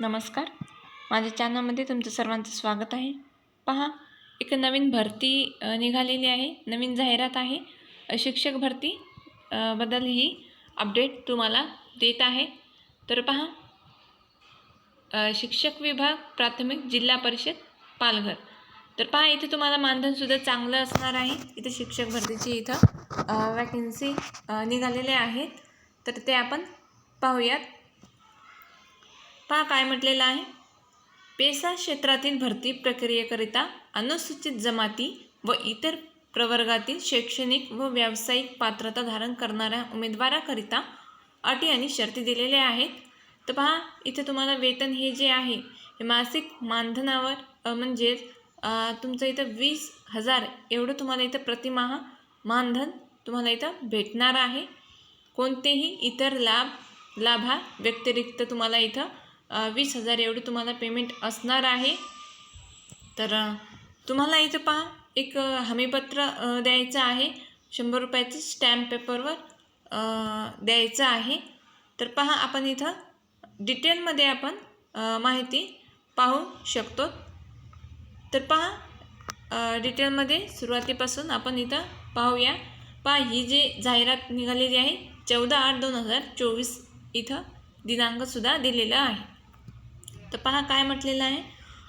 नमस्कार. माझ्या चॅनलमध्ये तुमचं सर्वांचं स्वागत आहे. पहा एक नवीन भरती निघालेली आहे. नवीन जाहिरात आहे. शिक्षक भरती बद्दल ही अपडेट तुम्हाला देत आहे. तर पहा शिक्षक विभाग प्राथमिक जिल्हा परिषद पालघर. तर पहा इथे तुम्हाला मानधनसुद्धा चांगलं असणार आहे. इथे शिक्षक भरतीची इथं वॅकेन्सी निघालेल्या आहेत. तर ते आपण पाहूयात. पहा काय म्हटलेलं आहे? पेसा क्षेत्रातील भरती प्रक्रियेकरिता अनुसूचित जमाती व इतर प्रवर्गातील शैक्षणिक व व्यावसायिक पात्रता धारण करणाऱ्या उमेदवाराकरिता अटी आणि शर्ती दिलेल्या आहेत. तर पहा इथे तुम्हाला वेतन हे जे आहे हे मासिक मानधनावर म्हणजेच तुमचं इथं वीस हजार एवढं तुम्हाला इथं प्रतिमाह मानधन तुम्हाला इथं भेटणार आहे. कोणतेही इतर लाभ लाभा व्यतिरिक्त तुम्हाला इथं वीस हजार एवढं तुम्हाला पेमेंट असणार आहे. तर तुम्हाला इथं पहा एक हमीपत्र द्यायचं आहे. शंभर रुपयाचं स्टॅम्प पेपरवर द्यायचं आहे. तर पहा आपण इथं डिटेलमध्ये आपण माहिती पाहू शकतो. तर पहा डिटेलमध्ये सुरुवातीपासून आपण इथं पाहूया. पहा ही जी जाहिरात निघालेली आहे चौदा आठ दोन हजार चोवीस इथं दिनांकसुद्धा दिलेला आहे. तर पहा काय म्हटलेलं आहे.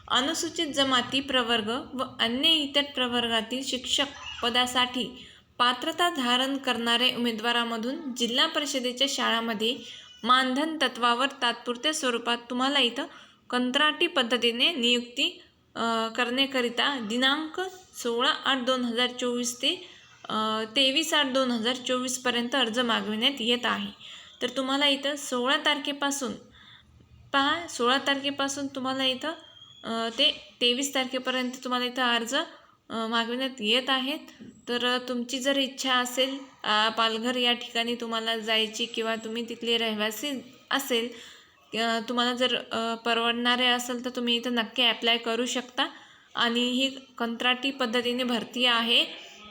अनुसूचित जमाती प्रवर्ग व अन्य इतर प्रवर्गातील शिक्षक पदासाठी पात्रता धारण करणाऱ्या उमेदवारामधून जिल्हा परिषदेच्या शाळामध्ये मानधन तत्वावर तात्पुरत्या स्वरूपात तुम्हाला इथं कंत्राटी पद्धतीने नियुक्ती करण्याकरिता दिनांक सोळा आठ दोन हजार चोवीस ते तेवीस आठ दोन हजार चोवीसपर्यंत अर्ज मागविण्यात येत आहे. तर तुम्हाला इथं सोळा तारखेपासून पहा सोळा तारखेपासून तुम्हाला इथं ते तेवीस तारखेपर्यंत तुम्हाला इथं अर्ज मागविण्यात येत आहेत. तर तुमची जर इच्छा असेल पालघर या ठिकाणी तुम्हाला जायची किंवा तुम्ही तिथले रहिवासी असेल तुम्हाला जर परवडणारे असेल तर तुम्ही इथं नक्की ॲप्लाय करू शकता. आणि ही कंत्राटी पद्धतीने भरती आहे.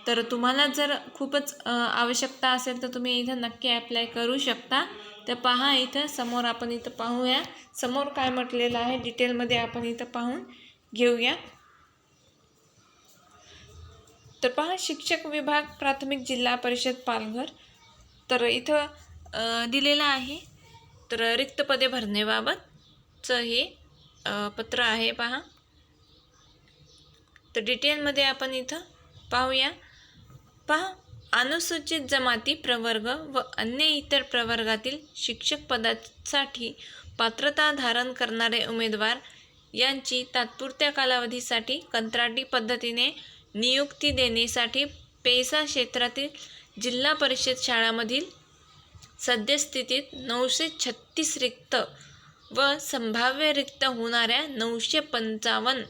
तर तुम्हाला जर खूपच आवश्यकता असेल तर तुम्ही इथं नक्की ॲप्लाय करू शकता. तर पहा इथं समोर आपण इथं पाहूया. समोर काय म्हटलेलं आहे? डिटेलमध्ये आपण इथं पाहून घेऊया. तर पहा शिक्षक विभाग प्राथमिक जिल्हा परिषद पालघर. तर इथं दिलेलं आहे. तर रिक्त पदे भरण्याबाबतचं हे पत्र आहे पहा. तर डिटेलमध्ये आपण इथं पाहूया. पहा अनुसूचित जमाती प्रवर्ग व अन्य इतर प्रवर्गातील शिक्षक पदासाठी पात्रता धारण करणारे उमेदवार यांची तात्पुरत्या कालावधीसाठी कंत्राटी पद्धतीने नियुक्ती देण्यासाठी पेसा क्षेत्रातील जिल्हा परिषद शाळांमधील सद्यस्थितीत नऊशे छत्तीस रिक्त व संभाव्य रिक्त होणाऱ्या नऊशे पंचावन्न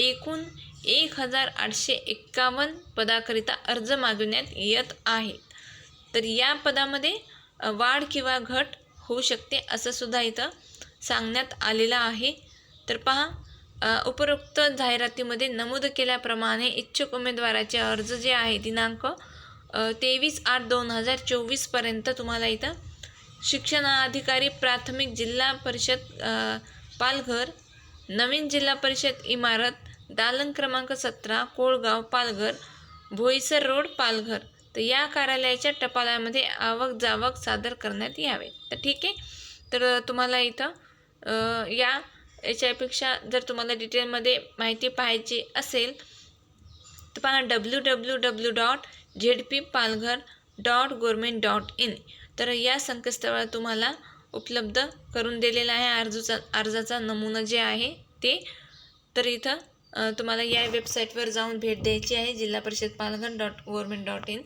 एकूण एक हजार आठशे एक्कावन्न पदाकरिता अर्ज मागविण्यात येत आहेत तर या पदामध्ये वाढ किंवा घट होऊ शकते असं सुद्धा इथं सांगण्यात आलेलं आहे. तर पहा उपरोक्त जाहिरातीमध्ये नमूद केल्याप्रमाणे इच्छुक उमेदवाराचे अर्ज जे आहे दिनांक तेवीस आठ दोन हजार चोवीसपर्यंत तुम्हाला इथं शिक्षणाधिकारी प्राथमिक जिल्हा परिषद पालघर नवीन जिल्हा परिषद इमारत दालन क्रमांक सतरा कोळगाव पालघर भोईसर रोड पालघर. तर या कार्यालयाच्या टपालामध्ये आवक जावक सादर करण्यात यावे. तर ठीक आहे? तर तुम्हाला इथं या याच्यापेक्षा जर तुम्हाला डिटेलमध्ये माहिती पाहायची असेल तर पहा W W W dot Z P Palghar dot government dot in तर या संकेतस्थळावर तुम्हाला उपलब्ध करून दिलेला आहे. अर्जाचा अर्जाचा नमुना जे आहे ते. तर इथं तुम्हाला या वेबसाईटवर जाऊन भेट द्यायची आहे Zilla Parishad Palghar dot government dot in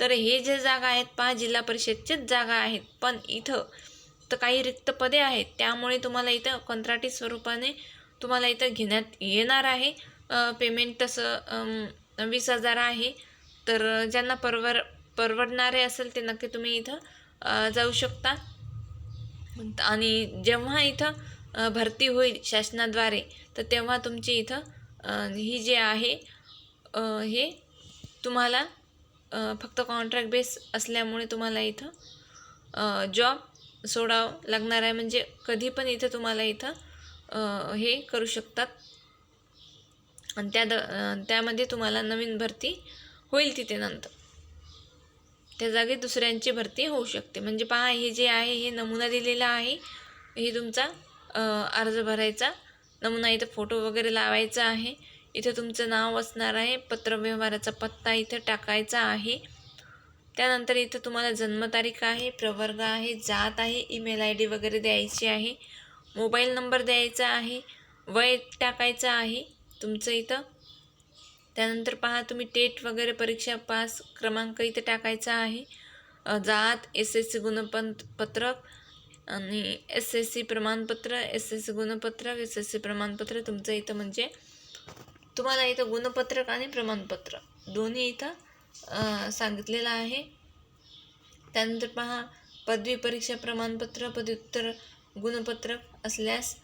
तर हे जे जागा आहेत पहा जिल्हा परिषदचेच जागा आहेत. पण इथं तर काही रिक्त पदे आहेत. त्यामुळे तुम्हाला इथं कंत्राटी स्वरूपाने तुम्हाला इथं घेण्यात येणार आहे. पेमेंट तसं वीस हजार आहे. तर ज्यांना परवर परवडणारे असेल ते नक्की तुम्ही इथं जाऊ शकता. आणि जेव्हा इथं भरती होईल शासनाद्वारे तर तेव्हा तुमची इथं ही जे आहे हे तुम्हाला फक्त कॉन्ट्रॅक्ट बेस असल्यामुळे तुम्हाला इथं जॉब सोडावं लागणार आहे. म्हणजे कधी पण इथं तुम्हाला इथं हे करू शकतात. आणि त्या द त्यामध्ये तुम्हाला नवीन भरती होईल तिथे नंतर. त्या जागी दुसऱ्यांची भरती होऊ शकते. म्हणजे पहा हे जे आहे हे नमुना दिलेला आहे हे तुमचा अर्ज भरायचा. नमुना इथं फोटो वगैरे लावायचा आहे. इथं तुमचं नाव असणार आहे. पत्रव्यवहाराचा पत्ता इथं टाकायचा आहे. त्यानंतर इथं तुम्हाला जन्मतारीख आहे प्रवर्ग आहे जात आहे ईमेल आय डी वगैरे द्यायची आहे. मोबाईल नंबर द्यायचा आहे. वय टाकायचं आहे तुमचं इथं. त्यानंतर पहा तुम्ही टेट वगैरे परीक्षा पास क्रमांक इथं टाकायचा आहे. जात एस एस सी गुणपंत पत्रक आणि एस एस सी प्रमाणपत्र एस एस सी गुणपत्रक एस एस सी प्रमाणपत्र तुमचं इथं म्हणजे तुम्हाला इथं गुणपत्रक आणि प्रमाणपत्र. दोन्ही इथं सांगितलेलं आहे. त्यानंतर पहा पदवी परीक्षा प्रमाणपत्र पदव्युत्तर गुणपत्रक असल्यास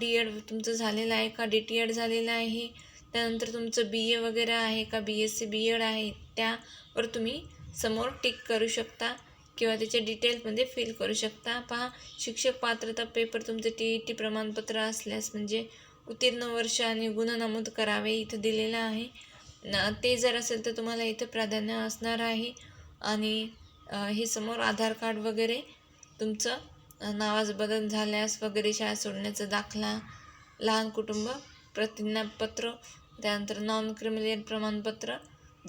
डी एड तुमचं झालेलं आहे का? डी टी एड झालेलं आहे. त्यानंतर तुमचं बी ए वगैरे आहे का? B S C B Ed आहे. त्यावर तुम्ही समोर टिक करू शकता. किंवा त्याचे डिटेल्समध्ये फिल करू शकता. पहा शिक्षक पात्रता पेपर तुमचं टी ई टी प्रमाणपत्र असल्यास म्हणजे उत्तीर्ण वर्ष आणि गुण नमूद करावे इथं दिलेलं आहे. न ते जर असेल तर तुम्हाला इथं प्राधान्य असणार आहे. आणि हे समोर आधार कार्ड वगैरे तुमचं नावाज बदल झाल्यास वगैरे शाळा सोडण्याचा दाखला लहान कुटुंब प्रतिज्ञापत्र त्यानंतर नॉन क्रिमिलियन प्रमाणपत्र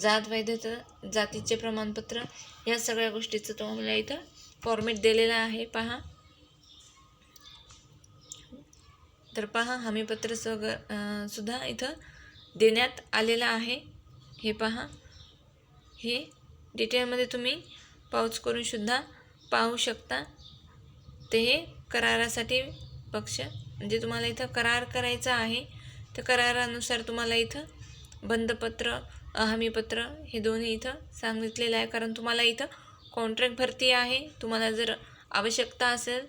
जात वैधता जातीचे प्रमाणपत्र या सगळ्या गोष्टीचं तुम्हाला इथं फॉर्मेट दिलेलं आहे. पहा. तर पहा हमीपत्र सग सुद्धा इथं देण्यात आलेलं आहे. हे पहा. हे डिटेलमध्ये तुम्ही पाऊच करून सुद्धा पाहू शकता. ते हे करारासाठी पक्ष म्हणजे तुम्हाला इथं करार करायचा आहे. तर करारानुसार तुम्हाला इथं बंधपत्र हमीपत्र हे दोन्ही इथं सांगितलेलं आहे. कारण तुम्हाला इथं कॉन्ट्रॅक्ट भरती आहे. तुम्हाला जर आवश्यकता असेल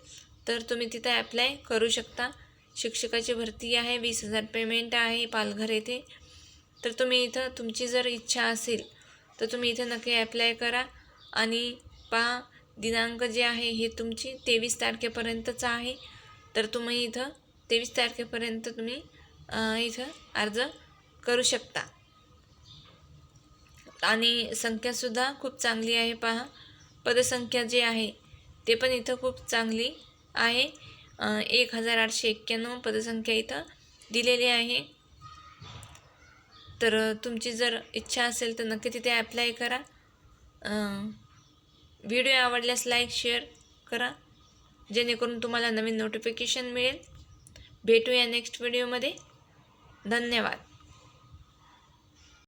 तर तुम्ही तिथं ॲप्लाय करू शकता. शिक्षकाची भरती आहे वीस हजार पेमेंट आहे पालघर येथे. तर तुम्ही इथं तुमची जर इच्छा असेल तर तुम्ही इथं नक्की ॲप्लाय करा. आणि पहा दिनांक जे आहे हे तुमची तेवीस तारखेपर्यंतच आहे. तर तुम्ही इथं तेवीस तारखेपर्यंत तुम्ही इथं अर्ज करू शकता. आणि संख्यासुद्धा खूप चांगली आहे पहा. पदसंख्या जी आहे ते पण इथं खूप चांगली आहे. एक हजार आठशे एक्क्याण्णव पदसंख्या इथं दिलेली आहे. तर तुमची जर इच्छा असेल तर नक्की तिथे ॲप्लाय करा. व्हिडिओ आवडल्यास लाईक शेअर करा. जेणेकरून तुम्हाला नवीन नोटिफिकेशन मिळेल. भेटूया नेक्स्ट व्हिडिओमध्ये धन्यवाद.